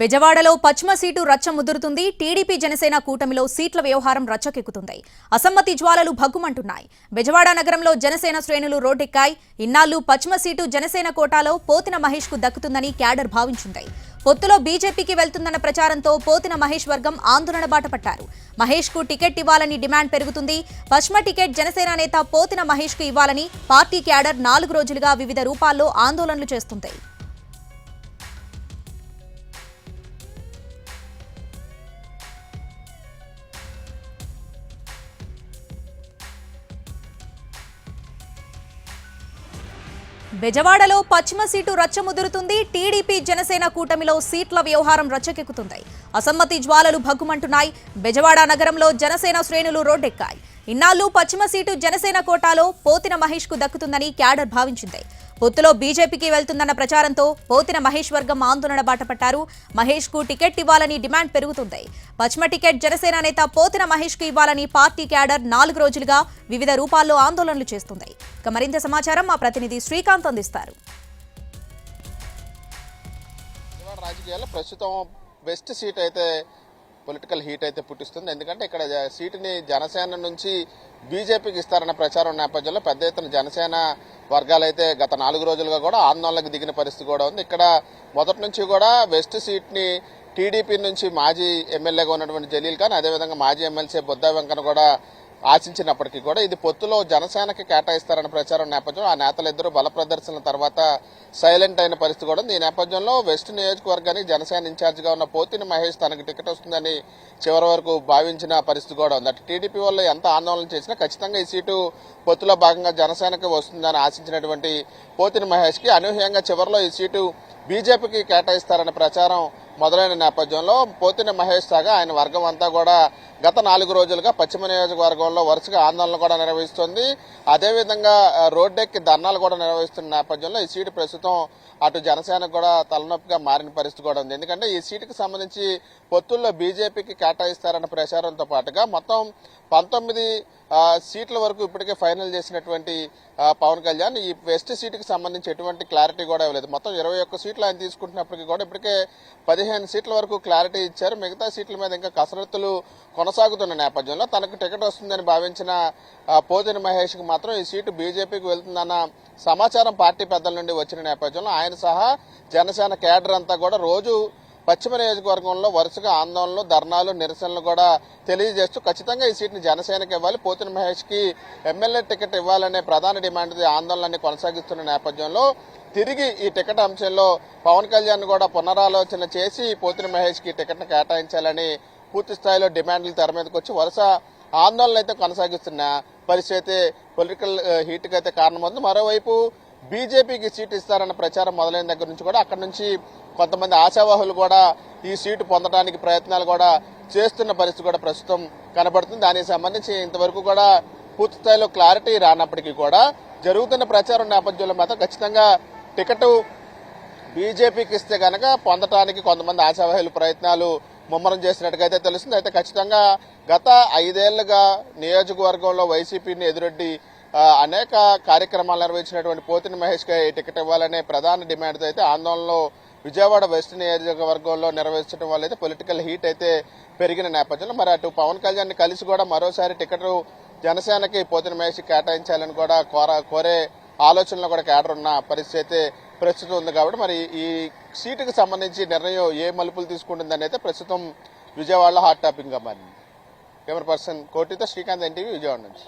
బెజవాడలో పశ్చిమ సీటు రచ్చ ముదురుతుంది. టీడీపీ జనసేన కూటమిలో సీట్ల వ్యవహారం రచ్చకెక్కుతుంది. అసమ్మతి జ్వాలలు భగ్గుమంటున్నాయి. బెజవాడ నగరంలో జనసేన శ్రేణులు రోడ్డెక్కాయి. ఇన్నాళ్ళు పశ్చిమ సీటు జనసేన కోటాలో పోతిన మహేష్కు దక్కుతుందని క్యాడర్ భావించింది. పొత్తులో బీజేపీకి వెళ్తుందన్న ప్రచారంతో పోతిన మహేష్ వర్గం ఆందోళన బాట పట్టారు మహేష్కు టికెట్ ఇవ్వాలని డిమాండ్ పెరుగుతుంది. పశ్చిమ టికెట్ జనసేన నేత పోతిన మహేష్కు ఇవ్వాలని పార్టీ క్యాడర్ నాలుగు రోజులుగా వివిధ రూపాల్లో ఆందోళనలు చేస్తుంది. బెజవాడలో పశ్చిమ సీటు రచ్చముదురుతుంది. టీడీపీ జనసేన కూటమిలో సీట్ల వ్యవహారం రచ్చకెక్కుతుంది. అసమ్మతి జ్వాలలు భగ్గుమంటున్నాయి. బెజవాడ నగరంలో జనసేన శ్రేణులు రోడ్డెక్కాయి. ఇన్నాళ్ళు పశ్చిమ సీటు జనసేన కోటాలో పోతిన మహేష్కు దక్కుతుందని క్యాడర్ భావించింది. పొత్తులో బీజేపీకి వెళ్తుందన్న ప్రచారంతో పోతిన మహేష్ వర్గం ఆందోళన బాటపట్టారు. మహేష్కు టికెట్ ఇవ్వాలని డిమాండ్ పెరుగుతుంది. పశ్చిమ టికెట్ జనసేన నేత పోతిన మహేష్కు ఇవ్వాలని పార్టీ క్యాడర్ నాలుగు రోజులుగా వివిధ రూపాల్లో ఆందోళనలు చేస్తుంది. ఇక మరింత సమాచారం మా ప్రతినిధి శ్రీకాంత్ అందిస్తారు. రాజకీయాల్లో ప్రస్తుతం బెస్ట్ సీట్ అయితే పొలిటికల్ హీట్ అయితే పుట్టిస్తుంది. ఎందుకంటే ఇక్కడ సీటుని జనసేన నుంచి బీజేపీకి ఇస్తారన్న ప్రచారం నేపథ్యంలో పెద్ద ఎత్తున జనసేన వర్గాలు అయితే గత నాలుగు రోజులుగా కూడా ఆందోళనకు దిగిన పరిస్థితి కూడా ఉంది. ఇక్కడ మొదటి నుంచి కూడా వెస్ట్ సీట్ని టీడీపీ నుంచి మాజీ ఎమ్మెల్యేగా ఉన్నటువంటి జలీల్ ఖాన్ అదేవిధంగా మాజీ ఎమ్మెల్సీ బుద్ధా వెంకన్న కూడా ఆశించినప్పటికీ కూడా ఇది పొత్తులో జనసేనకి కేటాయిస్తారన్న ప్రచారం నేపథ్యంలో ఆ నేతలిద్దరూ బల ప్రదర్శనల తర్వాత సైలెంట్ అయిన పరిస్థితి కూడా ఉంది. ఈ నేపథ్యంలో వెస్ట్ నియోజకవర్గానికి జనసేన ఇన్ఛార్జిగా ఉన్న పోతిని మహేష్ తనకి టికెట్ వస్తుందని చివరి వరకు భావించిన పరిస్థితి కూడా ఉంది. అటు టీడీపీ వాళ్ళు ఎంత ఆందోళన చేసినా ఖచ్చితంగా ఈ సీటు పొత్తులో భాగంగా జనసేనకి వస్తుందని ఆశించినటువంటి పోతిని మహేష్కి అనూహ్యంగా చివరిలో ఈ సీటు బీజేపీకి కేటాయిస్తారన్న ప్రచారం మొదలైన నేపథ్యంలో పోతిన మహేష్ సాగా ఆయన వర్గం అంతా కూడా గత నాలుగు రోజులుగా పశ్చిమ నియోజకవర్గంలో వరుసగా ఆందోళన కూడా నిర్వహిస్తుంది. అదేవిధంగా రోడ్డెక్కి ధర్నాలు కూడా నిర్వహిస్తున్న నేపథ్యంలో ఈ సీటు ప్రస్తుతం అటు జనసేనకు కూడా తలనొప్పిగా మారిన పరిస్థితి కూడా ఉంది. ఎందుకంటే ఈ సీటుకి సంబంధించి పొత్తుల్లో బీజేపీకి కేటాయిస్తారన్న ప్రచారంతో పాటుగా మొత్తం పంతొమ్మిది సీట్ల వరకు ఇప్పటికే ఫైనల్ చేసినటువంటి పవన్ కళ్యాణ్ ఈ వెస్ట్ సీటుకి సంబంధించి ఎటువంటి క్లారిటీ కూడా ఇవ్వలేదు. మొత్తం ఇరవై ఒక్క సీట్లు ఆయన తీసుకుంటున్నప్పటికీ కూడా ఇప్పటికే పది పదిహేను సీట్ల వరకు క్లారిటీ ఇచ్చారు. మిగతా సీట్ల మీద ఇంకా కసరత్తులు కొనసాగుతున్న నేపథ్యంలో తనకు టికెట్ వస్తుందని భావించిన పోతిని మహేష్కి మాత్రం ఈ సీటు బీజేపీకి వెళ్తుందన్న సమాచారం పార్టీ పెద్దల నుండి వచ్చిన నేపథ్యంలో ఆయన సహా జనసేన కేడర్ అంతా కూడా రోజు పశ్చిమ నియోజకవర్గంలో వరుసగా ఆందోళనలు ధర్నాలు నిరసనలు కూడా తెలియజేస్తూ ఖచ్చితంగా ఈ సీట్ని జనసేనకి ఇవ్వాలి. పోతిన మహేష్కి ఎమ్మెల్యే టికెట్ ఇవ్వాలనే ప్రధాన డిమాండ్ ఆందోళనని కొనసాగిస్తున్న నేపథ్యంలో తిరిగి ఈ టికెట్ అంశంలో పవన్ కళ్యాణ్ కూడా పునరాలోచన చేసి పోతిన మహేష్కి టికెట్ను కేటాయించాలని పూర్తి స్థాయిలో డిమాండ్లు తెర మీదకి వచ్చి వరుస ఆందోళనలు అయితే కొనసాగిస్తున్న పరిస్థితి పొలిటికల్ హీట్కి అయితే కారణమవుతుంది. మరోవైపు బీజేపీకి సీట్ ఇస్తారన్న ప్రచారం మొదలైన దగ్గర నుంచి కూడా అక్కడ నుంచి కొంతమంది ఆశావాహులు కూడా ఈ సీటు పొందడానికి ప్రయత్నాలు కూడా చేస్తున్న పరిస్థితి కూడా ప్రస్తుతం కనబడుతుంది. దానికి సంబంధించి ఇంతవరకు కూడా పూర్తి స్థాయిలో క్లారిటీ రానప్పటికీ కూడా జరుగుతున్న ప్రచారం నేపథ్యంలో మాత్రం ఖచ్చితంగా టికెట్ బీజేపీకి ఇస్తే కనుక పొందటానికి కొంతమంది ఆశావాహులు ప్రయత్నాలు ముమ్మరం చేసినట్టుగా అయితే తెలుస్తుంది. అయితే ఖచ్చితంగా గత ఐదేళ్ళుగా నియోజకవర్గంలో వైసీపీని ఎదురొడ్డి అనేక కార్యక్రమాలు నిర్వహించినటువంటి పోతిని మహేష్కి టికెట్ ఇవ్వాలనే ప్రధాన డిమాండ్తో అయితే ఆందోళనలో విజయవాడ వెస్ట్ నియోజకవర్గంలో నిర్వహించడం వల్ల అయితే పొలిటికల్ హీట్ అయితే పెరిగిన నేపథ్యంలో మరి అటు పవన్ కళ్యాణ్ని కలిసి కూడా మరోసారి టికెట్ జనసేనకి పోతిన మహేష్ కేటాయించాలని కూడా కోర కోరే ఆలోచనలో కూడా కేడర్ ఉన్న పరిస్థితి అయితే ప్రస్తుతం ఉంది కాబట్టి మరి ఈ సీటుకు సంబంధించి నిర్ణయం ఏ మలుపులు తీసుకుంటుందని అయితే ప్రస్తుతం విజయవాడలో హాట్ టాపింగ్గా మారింది. కెమెరా పర్సన్ కోటితో శ్రీకాంత్ ఎన్టీవీ విజయవాడ నుంచి.